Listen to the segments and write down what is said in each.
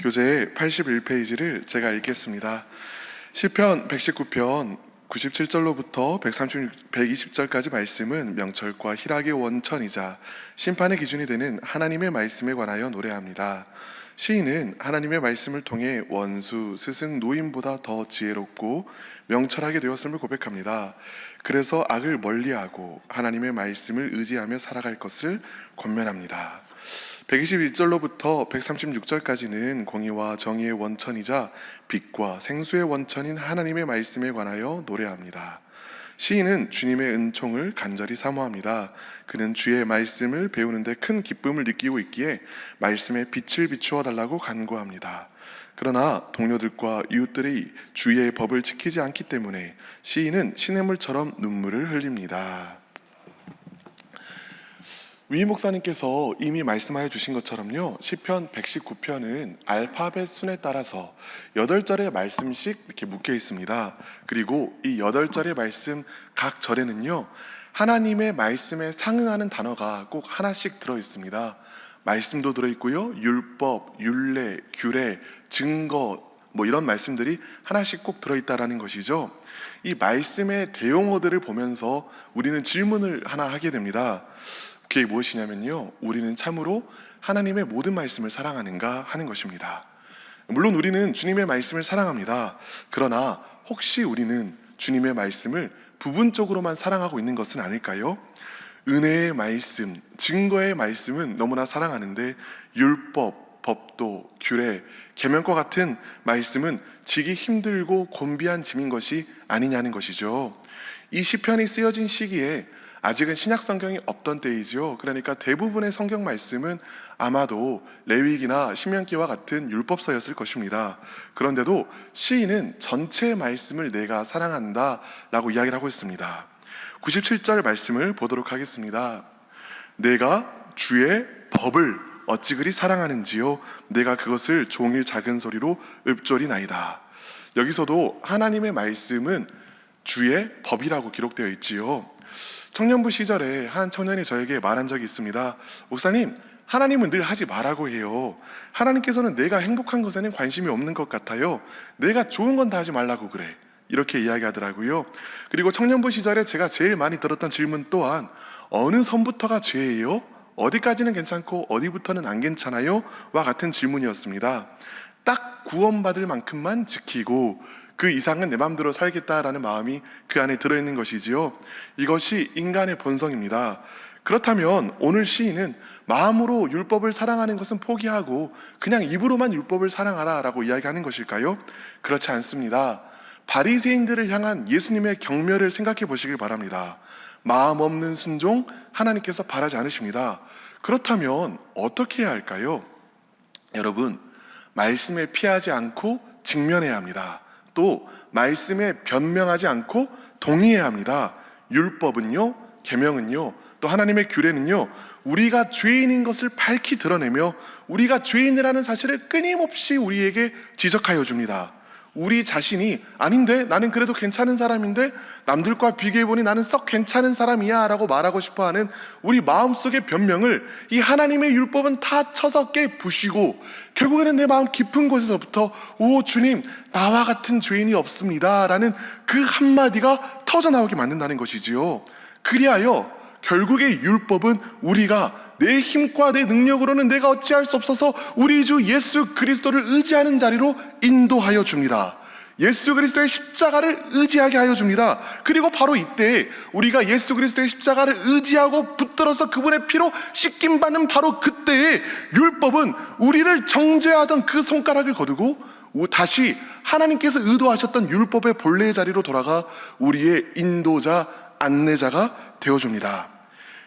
교재 81페이지를 제가 읽겠습니다. 시편 119편 97절로부터 136, 120절까지 말씀은 명철과 희락의 원천이자 심판의 기준이 되는 하나님의 말씀에 관하여 노래합니다. 시인은 하나님의 말씀을 통해 원수, 스승, 노인보다 더 지혜롭고 명철하게 되었음을 고백합니다. 그래서 악을 멀리하고 하나님의 말씀을 의지하며 살아갈 것을 권면합니다. 122절로부터 136절까지는 공의와 정의의 원천이자 빛과 생수의 원천인 하나님의 말씀에 관하여 노래합니다. 시인은 주님의 은총을 간절히 사모합니다. 그는 주의 말씀을 배우는데 큰 기쁨을 느끼고 있기에 말씀에 빛을 비추어 달라고 간구합니다. 그러나 동료들과 이웃들이 주의 법을 지키지 않기 때문에 시인은 시냇물처럼 눈물을 흘립니다. 위 목사님께서 이미 말씀하여 주신 것처럼요. 시편 119편은 알파벳 순에 따라서 8절의 말씀씩 이렇게 묶여 있습니다. 그리고 이 8절의 말씀 각 절에는요. 하나님의 말씀에 상응하는 단어가 꼭 하나씩 들어 있습니다. 말씀도 들어 있고요. 율법, 율례, 규례, 증거 뭐 이런 말씀들이 하나씩 꼭 들어 있다라는 것이죠. 이 말씀의 대용어들을 보면서 우리는 질문을 하나 하게 됩니다. 그게 무엇이냐면요. 우리는 참으로 하나님의 모든 말씀을 사랑하는가 하는 것입니다. 물론 우리는 주님의 말씀을 사랑합니다. 그러나 혹시 우리는 주님의 말씀을 부분적으로만 사랑하고 있는 것은 아닐까요? 은혜의 말씀, 증거의 말씀은 너무나 사랑하는데 율법, 법도, 규례, 계명과 같은 말씀은 지기 힘들고 곤비한 짐인 것이 아니냐는 것이죠. 이 시편이 쓰여진 시기에 아직은 신약 성경이 없던 때이죠. 그러니까 대부분의 성경 말씀은 아마도 레위기나 신명기와 같은 율법서였을 것입니다. 그런데도 시인은 전체 말씀을 내가 사랑한다라고 이야기를 하고 있습니다. 97절 말씀을 보도록 하겠습니다. 내가 주의 법을 어찌 그리 사랑하는지요 내가 그것을 종일 작은 소리로 읊조리 나이다. 여기서도 하나님의 말씀은 주의 법이라고 기록되어 있지요. 청년부 시절에 한 청년이 저에게 말한 적이 있습니다. 목사님, 하나님은 늘 하지 말라고 해요. 하나님께서는 내가 행복한 것에는 관심이 없는 것 같아요. 내가 좋은 건 다 하지 말라고 그래. 이렇게 이야기하더라고요. 그리고 청년부 시절에 제가 제일 많이 들었던 질문 또한 어느 선부터가 죄예요? 어디까지는 괜찮고 어디부터는 안 괜찮아요? 와 같은 질문이었습니다. 딱 구원받을 만큼만 지키고 그 이상은 내 마음대로 살겠다라는 마음이 그 안에 들어있는 것이지요. 이것이 인간의 본성입니다. 그렇다면 오늘 시인은 마음으로 율법을 사랑하는 것은 포기하고 그냥 입으로만 율법을 사랑하라라고 이야기하는 것일까요? 그렇지 않습니다. 바리새인들을 향한 예수님의 경멸을 생각해 보시길 바랍니다. 마음 없는 순종 하나님께서 바라지 않으십니다. 그렇다면 어떻게 해야 할까요? 여러분, 말씀에 피하지 않고 직면해야 합니다. 또 말씀에 변명하지 않고 동의해야 합니다. 율법은요, 계명은요, 또 하나님의 규례는요, 우리가 죄인인 것을 밝히 드러내며 우리가 죄인이라는 사실을 끊임없이 우리에게 지적하여 줍니다. 우리 자신이 아닌데 나는 그래도 괜찮은 사람인데 남들과 비교해 보니 나는 썩 괜찮은 사람이야 라고 말하고 싶어 하는 우리 마음속의 변명을 이 하나님의 율법은 다 쳐서 깨 부시고 결국에는 내 마음 깊은 곳에서부터 오 주님 나와 같은 죄인이 없습니다 라는 그 한마디가 터져 나오게 만든다는 것이지요. 그리하여 결국의 율법은 우리가 내 힘과 내 능력으로는 내가 어찌할 수 없어서 우리 주 예수 그리스도를 의지하는 자리로 인도하여 줍니다. 예수 그리스도의 십자가를 의지하게 하여 줍니다. 그리고 바로 이때 우리가 예수 그리스도의 십자가를 의지하고 붙들어서 그분의 피로 씻김 받는 바로 그때에 율법은 우리를 정죄하던 그 손가락을 거두고 다시 하나님께서 의도하셨던 율법의 본래의 자리로 돌아가 우리의 인도자, 안내자가 되어줍니다.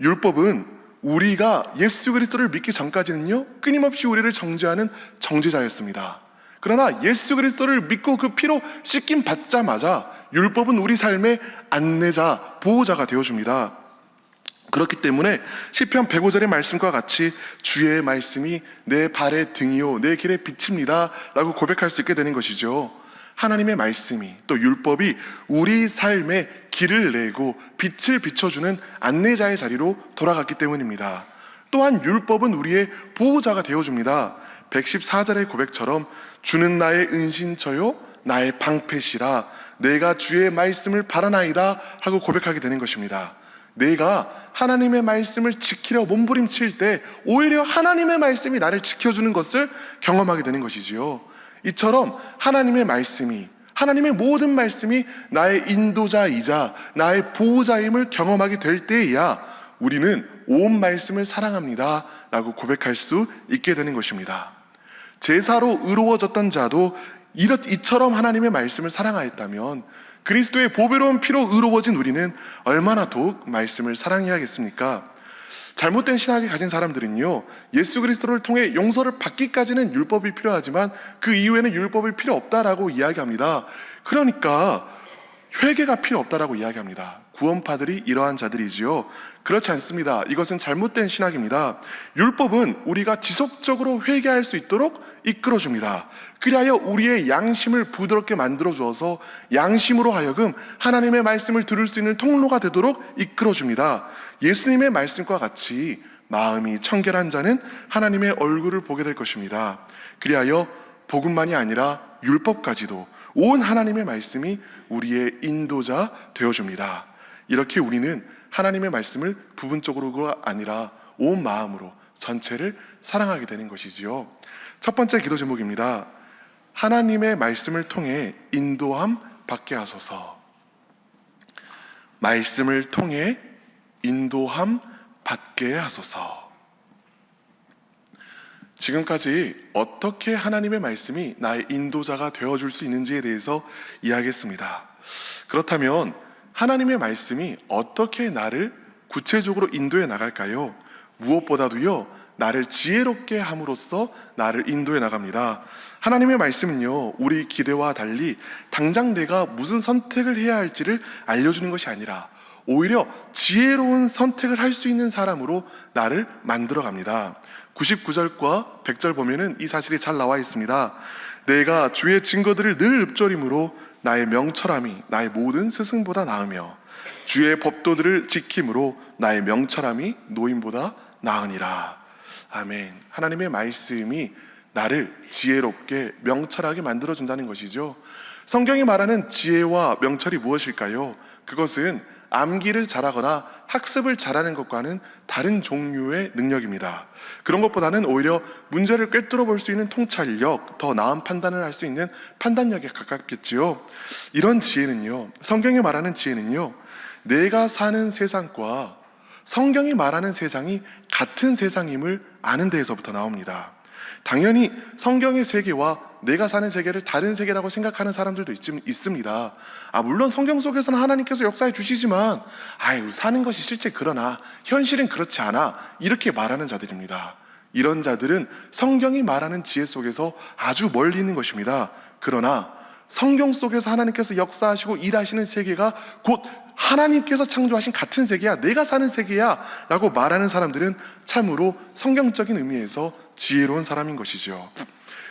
율법은 우리가 예수 그리스도를 믿기 전까지는요, 끊임없이 우리를 정죄하는 정죄자였습니다. 그러나 예수 그리스도를 믿고 그 피로 씻김 받자마자 율법은 우리 삶의 안내자, 보호자가 되어줍니다. 그렇기 때문에 시편 105절의 말씀과 같이 주의 말씀이 내 발의 등이요 내 길의 빛입니다라고 고백할 수 있게 되는 것이죠. 하나님의 말씀이 또 율법이 우리 삶에 길을 내고 빛을 비춰주는 안내자의 자리로 돌아갔기 때문입니다. 또한 율법은 우리의 보호자가 되어줍니다. 114절의 고백처럼 주는 나의 은신처요 나의 방패시라 내가 주의 말씀을 바라나이다 하고 고백하게 되는 것입니다. 내가 하나님의 말씀을 지키려 몸부림칠 때 오히려 하나님의 말씀이 나를 지켜주는 것을 경험하게 되는 것이지요. 이처럼 하나님의 말씀이 하나님의 모든 말씀이 나의 인도자이자 나의 보호자임을 경험하게 될 때에야 우리는 온 말씀을 사랑합니다. 라고 고백할 수 있게 되는 것입니다. 제사로 의로워졌던 자도 이처럼 하나님의 말씀을 사랑하였다면 그리스도의 보배로운 피로 의로워진 우리는 얼마나 더욱 말씀을 사랑해야겠습니까? 잘못된 신학을 가진 사람들은요, 예수 그리스도를 통해 용서를 받기까지는 율법이 필요하지만 그 이후에는 율법이 필요 없다라고 이야기합니다. 그러니까 회개가 필요 없다라고 이야기합니다. 구원파들이 이러한 자들이지요. 그렇지 않습니다. 이것은 잘못된 신학입니다. 율법은 우리가 지속적으로 회개할 수 있도록 이끌어 줍니다. 그리하여 우리의 양심을 부드럽게 만들어 주어서 양심으로 하여금 하나님의 말씀을 들을 수 있는 통로가 되도록 이끌어 줍니다. 예수님의 말씀과 같이 마음이 청결한 자는 하나님의 얼굴을 보게 될 것입니다. 그리하여 복음만이 아니라 율법까지도 온 하나님의 말씀이 우리의 인도자 되어줍니다. 이렇게 우리는 하나님의 말씀을 부분적으로가 아니라 온 마음으로 전체를 사랑하게 되는 것이지요. 첫 번째 기도 제목입니다. 하나님의 말씀을 통해 인도함 받게 하소서. 말씀을 통해 인도함 받게 하소서. 지금까지 어떻게 하나님의 말씀이 나의 인도자가 되어 줄 수 있는지에 대해서 이야기했습니다. 그렇다면 하나님의 말씀이 어떻게 나를 구체적으로 인도해 나갈까요? 무엇보다도요, 나를 지혜롭게 함으로써 나를 인도해 나갑니다. 하나님의 말씀은요, 우리 기대와 달리 당장 내가 무슨 선택을 해야 할지를 알려주는 것이 아니라 오히려 지혜로운 선택을 할 수 있는 사람으로 나를 만들어 갑니다. 99절과 100절 보면은 이 사실이 잘 나와 있습니다. 내가 주의 증거들을 늘 읊조림으로 나의 명철함이 나의 모든 스승보다 나으며 주의 법도들을 지킴으로 나의 명철함이 노인보다 나으니라. 아멘. 하나님의 말씀이 나를 지혜롭게 명철하게 만들어 준다는 것이죠. 성경이 말하는 지혜와 명철이 무엇일까요? 그것은 암기를 잘하거나 학습을 잘하는 것과는 다른 종류의 능력입니다. 그런 것보다는 오히려 문제를 꿰뚫어 볼 수 있는 통찰력, 더 나은 판단을 할 수 있는 판단력에 가깝겠지요. 이런 지혜는요, 성경이 말하는 지혜는요, 내가 사는 세상과 성경이 말하는 세상이 같은 세상임을 아는 데에서부터 나옵니다. 당연히 성경의 세계와 내가 사는 세계를 다른 세계라고 생각하는 사람들도 있, 있습니다. 아, 물론 성경 속에서는 하나님께서 역사해 주시지만, 아유, 사는 것이 실제 그러나, 현실은 그렇지 않아. 이렇게 말하는 자들입니다. 이런 자들은 성경이 말하는 지혜 속에서 아주 멀리 있는 것입니다. 그러나 성경 속에서 하나님께서 역사하시고 일하시는 세계가 곧 하나님께서 창조하신 같은 세계야, 내가 사는 세계야 라고 말하는 사람들은 참으로 성경적인 의미에서 지혜로운 사람인 것이죠.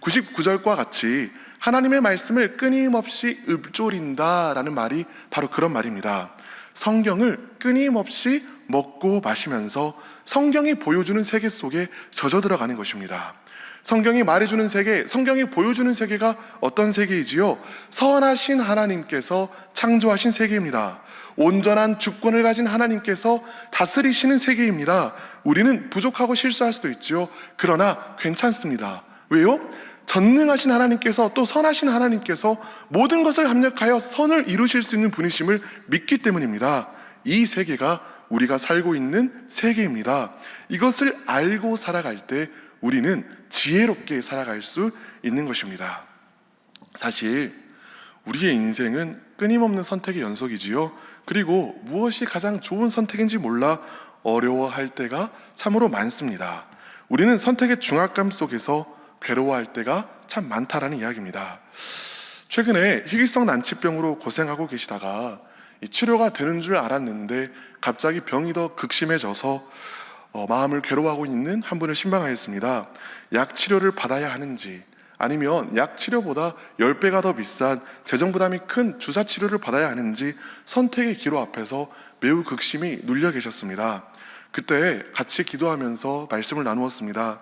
99절과 같이 하나님의 말씀을 끊임없이 읊조린다라는 말이 바로 그런 말입니다. 성경을 끊임없이 먹고 마시면서 성경이 보여주는 세계 속에 젖어 들어가는 것입니다. 성경이 말해주는 세계, 성경이 보여주는 세계가 어떤 세계이지요? 선하신 하나님께서 창조하신 세계입니다. 온전한 주권을 가진 하나님께서 다스리시는 세계입니다. 우리는 부족하고 실수할 수도 있죠. 그러나 괜찮습니다. 왜요? 전능하신 하나님께서 또 선하신 하나님께서 모든 것을 합력하여 선을 이루실 수 있는 분이심을 믿기 때문입니다. 이 세계가 우리가 살고 있는 세계입니다. 이것을 알고 살아갈 때 우리는 지혜롭게 살아갈 수 있는 것입니다. 사실 우리의 인생은 끊임없는 선택의 연속이지요. 그리고 무엇이 가장 좋은 선택인지 몰라 어려워할 때가 참으로 많습니다. 우리는 선택의 중압감 속에서 괴로워할 때가 참 많다라는 이야기입니다. 최근에 희귀성 난치병으로 고생하고 계시다가 치료가 되는 줄 알았는데 갑자기 병이 더 극심해져서 어, 마음을 괴로워하고 있는 한 분을 신방하였습니다. 약 치료를 받아야 하는지 아니면 약 치료보다 10배가 더 비싼 재정 부담이 큰 주사 치료를 받아야 하는지 선택의 기로 앞에서 매우 극심히 눌려 계셨습니다. 그때 같이 기도하면서 말씀을 나누었습니다.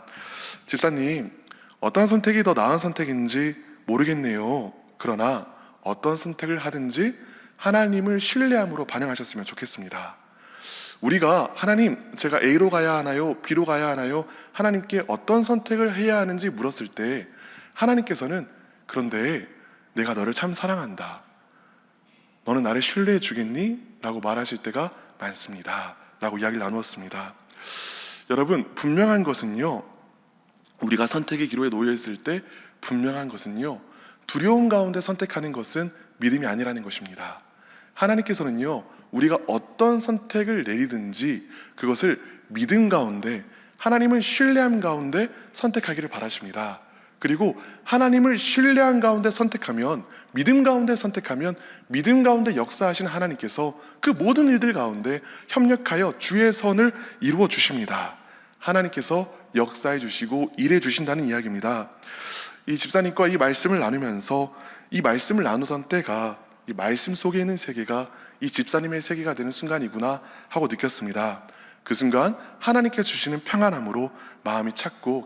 집사님, 어떤 선택이 더 나은 선택인지 모르겠네요. 그러나 어떤 선택을 하든지 하나님을 신뢰함으로 반응하셨으면 좋겠습니다. 우리가 하나님, 제가 A로 가야 하나요? B로 가야 하나요? 하나님께 어떤 선택을 해야 하는지 물었을 때 하나님께서는 그런데 내가 너를 참 사랑한다. 너는 나를 신뢰해 주겠니? 라고 말하실 때가 많습니다. 라고 이야기를 나누었습니다. 여러분, 분명한 것은요, 우리가 선택의 기로에 놓여 있을 때 분명한 것은요, 두려움 가운데 선택하는 것은 믿음이 아니라는 것입니다. 하나님께서는요, 우리가 어떤 선택을 내리든지 그것을 믿음 가운데 하나님을 신뢰함 가운데 선택하기를 바라십니다. 그리고 하나님을 신뢰한 가운데 선택하면 믿음 가운데 선택하면 믿음 가운데 역사하신 하나님께서 그 모든 일들 가운데 협력하여 주의 선을 이루어 주십니다. 하나님께서 역사해 주시고 일해 주신다는 이야기입니다. 이 집사님과 이 말씀을 나누면서 이 말씀을 나누던 때가 이 말씀 속에 있는 세계가 이 집사님의 세계가 되는 순간이구나 하고 느꼈습니다. 그 순간 하나님께 주시는 평안함으로 마음이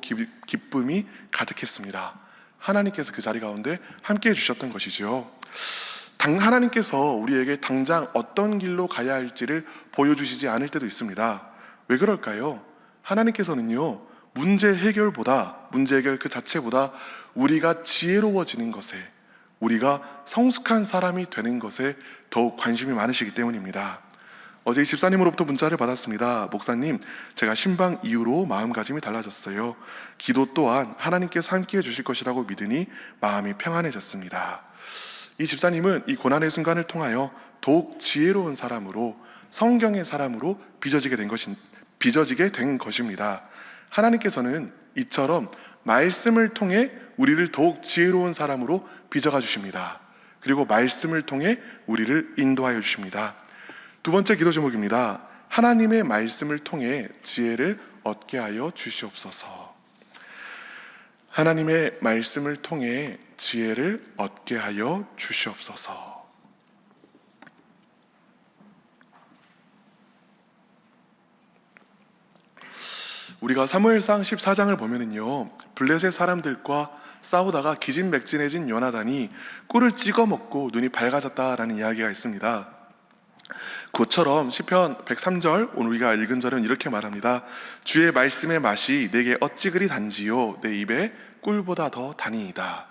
기- 기쁨이 가득했습니다. 하나님께서 그 자리 가운데 함께 해주셨던 것이죠. 당 하나님께서 우리에게 당장 어떤 길로 가야 할지를 보여주시지 않을 때도 있습니다. 왜 그럴까요? 하나님께서는요 문제 해결보다 문제 해결 그 자체보다 우리가 지혜로워지는 것에 우리가 성숙한 사람이 되는 것에 더욱 관심이 많으시기 때문입니다. 어제 이 집사님으로부터 문자를 받았습니다. 목사님, 제가 신방 이후로 마음가짐이 달라졌어요. 기도 또한 하나님께서 함께 해주실 것이라고 믿으니 마음이 평안해졌습니다. 이 집사님은 이 고난의 순간을 통하여 더욱 지혜로운 사람으로 성경의 사람으로 빚어지게 된 것인 빚어지게 된 것입니다. 하나님께서는 이처럼 말씀을 통해 우리를 더욱 지혜로운 사람으로 빚어가 주십니다. 그리고 말씀을 통해 우리를 인도하여 주십니다. 두 번째 기도 제목입니다. 하나님의 말씀을 통해 지혜를 얻게 하여 주시옵소서. 하나님의 말씀을 통해 지혜를 얻게 하여 주시옵소서. 우리가 사무엘상 14장을 보면은요. 블레셋 사람들과 싸우다가 기진맥진해진 요나단이 꿀을 찍어 먹고 눈이 밝아졌다라는 이야기가 있습니다. 그처럼 시편 103절 오늘 우리가 읽은 절은 이렇게 말합니다. 주의 말씀의 맛이 내게 어찌 그리 단지요 내 입에 꿀보다 더 다니이다.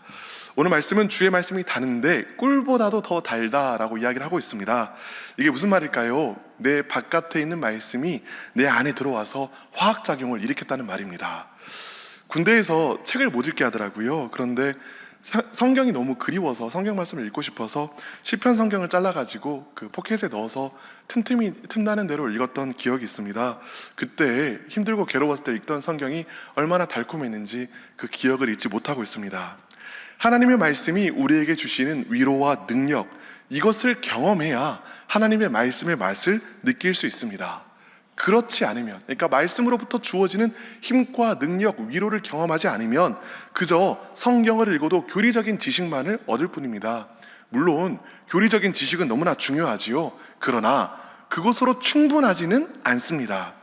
오늘 말씀은 주의 말씀이 다는데 꿀보다도 더 달다라고 이야기를 하고 있습니다. 이게 무슨 말일까요? 내 바깥에 있는 말씀이 내 안에 들어와서 화학 작용을 일으켰다는 말입니다. 군대에서 책을 못 읽게 하더라고요. 그런데 사- 성경이 너무 그리워서 성경 말씀을 읽고 싶어서 시편 성경을 잘라가지고 그 포켓에 넣어서 틈틈이 틈나는 대로 읽었던 기억이 있습니다. 그때 힘들고 괴로웠을 때 읽던 성경이 얼마나 달콤했는지 그 기억을 잊지 못하고 있습니다. 하나님의 말씀이 우리에게 주시는 위로와 능력 이것을 경험해야 하나님의 말씀의 맛을 느낄 수 있습니다. 그렇지 않으면, 그러니까 말씀으로부터 주어지는 힘과 능력, 위로를 경험하지 않으면 그저 성경을 읽어도 교리적인 지식만을 얻을 뿐입니다. 물론 교리적인 지식은 너무나 중요하지요. 그러나 그것으로 충분하지는 않습니다.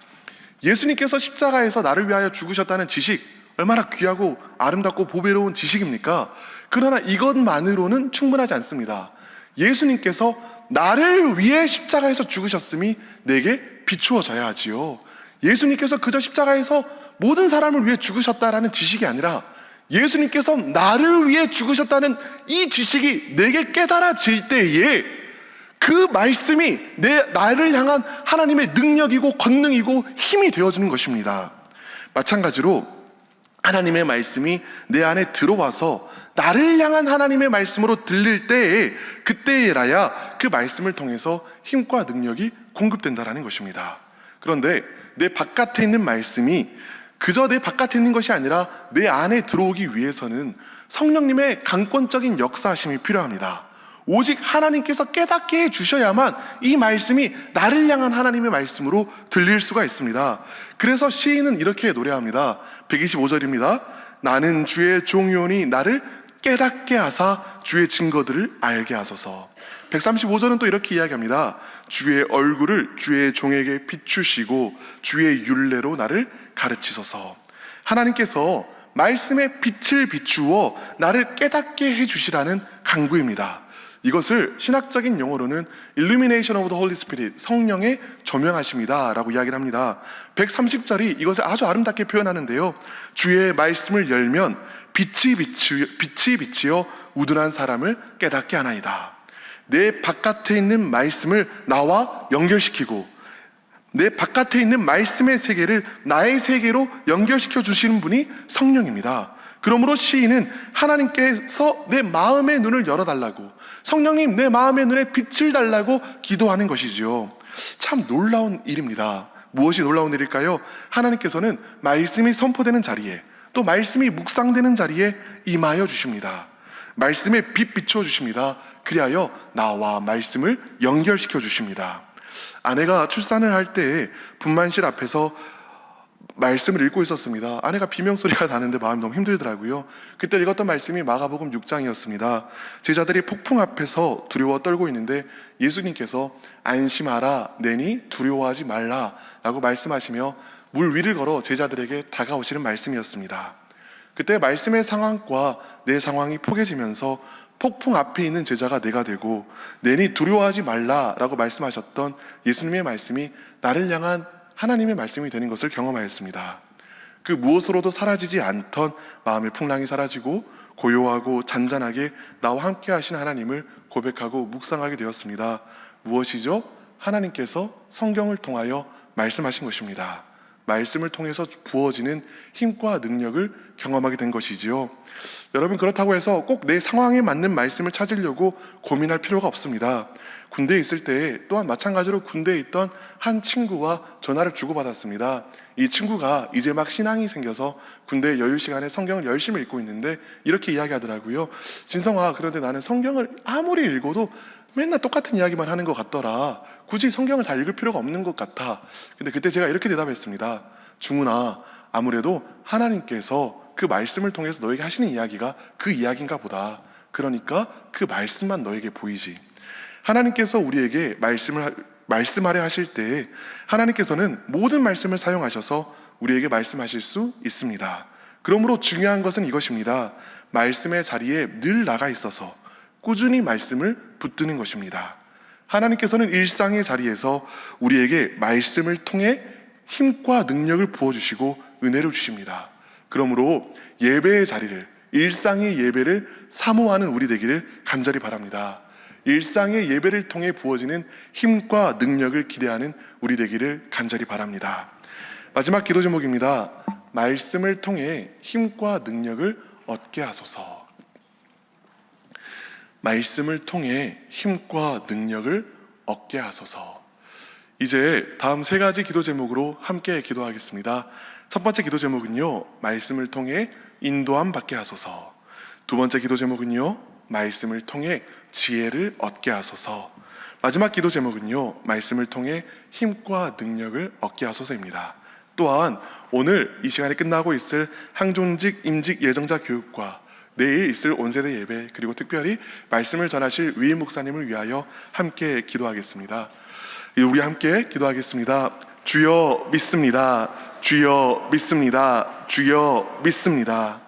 예수님께서 십자가에서 나를 위하여 죽으셨다는 지식 얼마나 귀하고 아름답고 보배로운 지식입니까? 그러나 이것만으로는 충분하지 않습니다. 예수님께서 나를 위해 십자가에서 죽으셨음이 내게 비추어져야 하지요. 예수님께서 그저 십자가에서 모든 사람을 위해 죽으셨다라는 지식이 아니라 예수님께서 나를 위해 죽으셨다는 이 지식이 내게 깨달아질 때에 그 말씀이 내 나를 향한 하나님의 능력이고 권능이고 힘이 되어주는 것입니다. 마찬가지로 하나님의 말씀이 내 안에 들어와서 나를 향한 하나님의 말씀으로 들릴 때에 그때에라야 그 말씀을 통해서 힘과 능력이 공급된다라는 것입니다. 그런데 내 바깥에 있는 말씀이 그저 내 바깥에 있는 것이 아니라 내 안에 들어오기 위해서는 성령님의 강권적인 역사심이 필요합니다. 오직 하나님께서 깨닫게 해 주셔야만 이 말씀이 나를 향한 하나님의 말씀으로 들릴 수가 있습니다. 그래서 시인은 이렇게 노래합니다. 125절입니다. 나는 주의 종이오니 나를 깨닫게 하사 주의 증거들을 알게 하소서. 135절은 또 이렇게 이야기합니다. 주의 얼굴을 주의 종에게 비추시고 주의 윤례로 나를 가르치소서. 하나님께서 말씀의 빛을 비추어 나를 깨닫게 해주시라는 강구입니다. 이것을 신학적인 용어로는 Illumination of the Holy Spirit, 성령의 조명하심이다라고 이야기를 합니다. 130절이 이것을 아주 아름답게 표현하는데요. 주의 말씀을 열면 빛이 비치, 빛이 비치어 우둔한 사람을 깨닫게 하나이다. 내 바깥에 있는 말씀을 나와 연결시키고 내 바깥에 있는 말씀의 세계를 나의 세계로 연결시켜 주시는 분이 성령입니다. 그러므로 시인은 하나님께서 내 마음의 눈을 열어달라고 성령님 내 마음의 눈에 빛을 달라고 기도하는 것이지요. 참 놀라운 일입니다. 무엇이 놀라운 일일까요? 하나님께서는 말씀이 선포되는 자리에 또 말씀이 묵상되는 자리에 임하여 주십니다. 말씀에 빛 비춰 주십니다. 그리하여 나와 말씀을 연결시켜 주십니다. 아내가 출산을 할 때 분만실 앞에서 말씀을 읽고 있었습니다. 아내가 비명 소리가 나는데 마음이 너무 힘들더라고요. 그때 읽었던 말씀이 마가복음 6장이었습니다. 제자들이 폭풍 앞에서 두려워 떨고 있는데 예수님께서 안심하라 내니 두려워하지 말라라고 말씀하시며 물 위를 걸어 제자들에게 다가오시는 말씀이었습니다. 그때 말씀의 상황과 내 상황이 포개지면서 폭풍 앞에 있는 제자가 내가 되고 내니 두려워하지 말라라고 말씀하셨던 예수님의 말씀이 나를 향한 하나님의 말씀이 되는 것을 경험하였습니다. 그 무엇으로도 사라지지 않던 마음의 풍랑이 사라지고 고요하고 잔잔하게 나와 함께 하신 하나님을 고백하고 묵상하게 되었습니다. 무엇이죠? 하나님께서 성경을 통하여 말씀하신 것입니다. 말씀을 통해서 부어지는 힘과 능력을 경험하게 된 것이지요. 여러분 그렇다고 해서 꼭 내 상황에 맞는 말씀을 찾으려고 고민할 필요가 없습니다. 군대에 있을 때 또한 마찬가지로 군대에 있던 한 친구와 전화를 주고받았습니다. 이 친구가 이제 막 신앙이 생겨서 군대 여유 시간에 성경을 열심히 읽고 있는데 이렇게 이야기하더라고요. 진성아, 그런데 나는 성경을 아무리 읽어도 맨날 똑같은 이야기만 하는 것 같더라. 굳이 성경을 다 읽을 필요가 없는 것 같아. 근데 그때 제가 이렇게 대답했습니다. 중훈아, 아무래도 하나님께서 그 말씀을 통해서 너에게 하시는 이야기가 그 이야기인가 보다. 그러니까 그 말씀만 너에게 보이지. 하나님께서 우리에게 말씀을 하- 말씀하려 하실 때 하나님께서는 모든 말씀을 사용하셔서 우리에게 말씀하실 수 있습니다. 그러므로 중요한 것은 이것입니다. 말씀의 자리에 늘 나가 있어서 꾸준히 말씀을 붙드는 것입니다. 하나님께서는 일상의 자리에서 우리에게 말씀을 통해 힘과 능력을 부어주시고 은혜를 주십니다. 그러므로 예배의 자리를, 일상의 예배를 사모하는 우리 되기를 간절히 바랍니다. 일상의 예배를 통해 부어지는 힘과 능력을 기대하는 우리 되기를 간절히 바랍니다. 마지막 기도 제목입니다. 말씀을 통해 힘과 능력을 얻게 하소서. 말씀을 통해 힘과 능력을 얻게 하소서. 이제 다음 세 가지 기도 제목으로 함께 기도하겠습니다. 첫 번째 기도 제목은요, 말씀을 통해 인도함 받게 하소서. 두 번째 기도 제목은요, 말씀을 통해 지혜를 얻게 하소서. 마지막 기도 제목은요, 말씀을 통해 힘과 능력을 얻게 하소서입니다. 또한 오늘 이 시간에 끝나고 있을 항존직 임직 예정자 교육과 내일 있을 온세대 예배 그리고 특별히 말씀을 전하실 위임 목사님을 위하여 함께 기도하겠습니다. 우리 함께 기도하겠습니다. 주여 믿습니다. 주여 믿습니다. 주여 믿습니다.